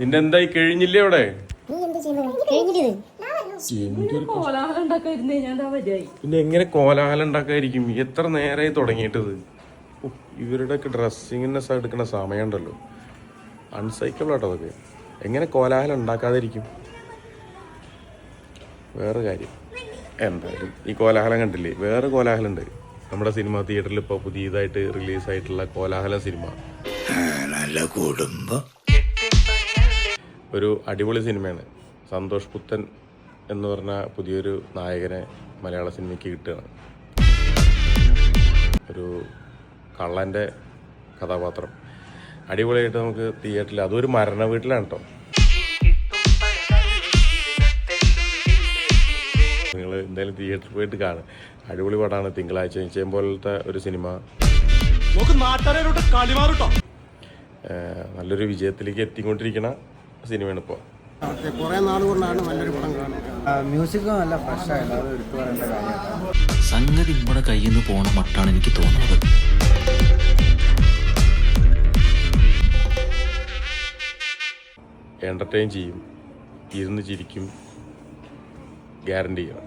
നിന്റെ എന്തായി കഴിഞ്ഞില്ലേ? അവിടെ പിന്നെ എങ്ങനെ കോലാഹലം ഉണ്ടാക്കാതിരിക്കും? എത്ര നേരമായി തുടങ്ങിയിട്ടത്? ഇവരുടെ ഇവരുടെയൊക്കെ ഡ്രസ്സിങ്ങിനെ എടുക്കുന്ന സമയമുണ്ടല്ലോ. അൺസൈക്കിൾ ആട്ടോ അതൊക്കെ. എങ്ങനെ കോലാഹലം ഉണ്ടാക്കാതിരിക്കും? വേറെ കാര്യം. എന്തായാലും ഈ കോലാഹലം കണ്ടില്ലേ? വേറെ കോലാഹലം ഉണ്ട് നമ്മുടെ സിനിമ തിയേറ്ററിൽ ഇപ്പോൾ പുതിയതായിട്ട് റിലീസായിട്ടുള്ള കോലാഹല സിനിമ. നല്ല കുടുംബം. ഒരു അടിപൊളി സിനിമയാണ്. സന്തോഷ് പുത്തൻ എന്ന് പറഞ്ഞ പുതിയൊരു നായകനെ മലയാള സിനിമയ്ക്ക് കിട്ടുകയാണ്. ഒരു കള്ളന്റെ കഥാപാത്രം. അടിപൊളിയായിട്ട് നമുക്ക് തിയേറ്ററിൽ അതൊരു മരണ വീട്ടിലാണ് കേട്ടോ. നിങ്ങൾ എന്തായാലും തിയേറ്ററിൽ പോയിട്ട് കാണും അടിപൊളി പടമാണ് തിങ്കളാഴ്ച നിശ്ചയം പോലത്തെ ഒരു സിനിമ. നല്ലൊരു വിജയത്തിലേക്ക് എത്തിക്കൊണ്ടിരിക്കുന്ന സിനിമയാണ് ഇപ്പോൾ കുറേ നാൾ കൊണ്ടാണ് നല്ലൊരു പടം കാണുന്നത്. മ്യൂസിക്കും നല്ല ഫ്രഷ് ആയില്ല അത് എടുത്തു പറയേണ്ട കാര്യമാണ് സംഗതി നമ്മുടെ കയ്യിൽ നിന്ന് പോണ മട്ടാണ് എനിക്ക് തോന്നുന്നത്. എന്റർടൈൻ ചെയ്യും. ഇരുന്ന് ചിരിക്കും. ഗ്യാരണ്ടി ചെയ്യണം.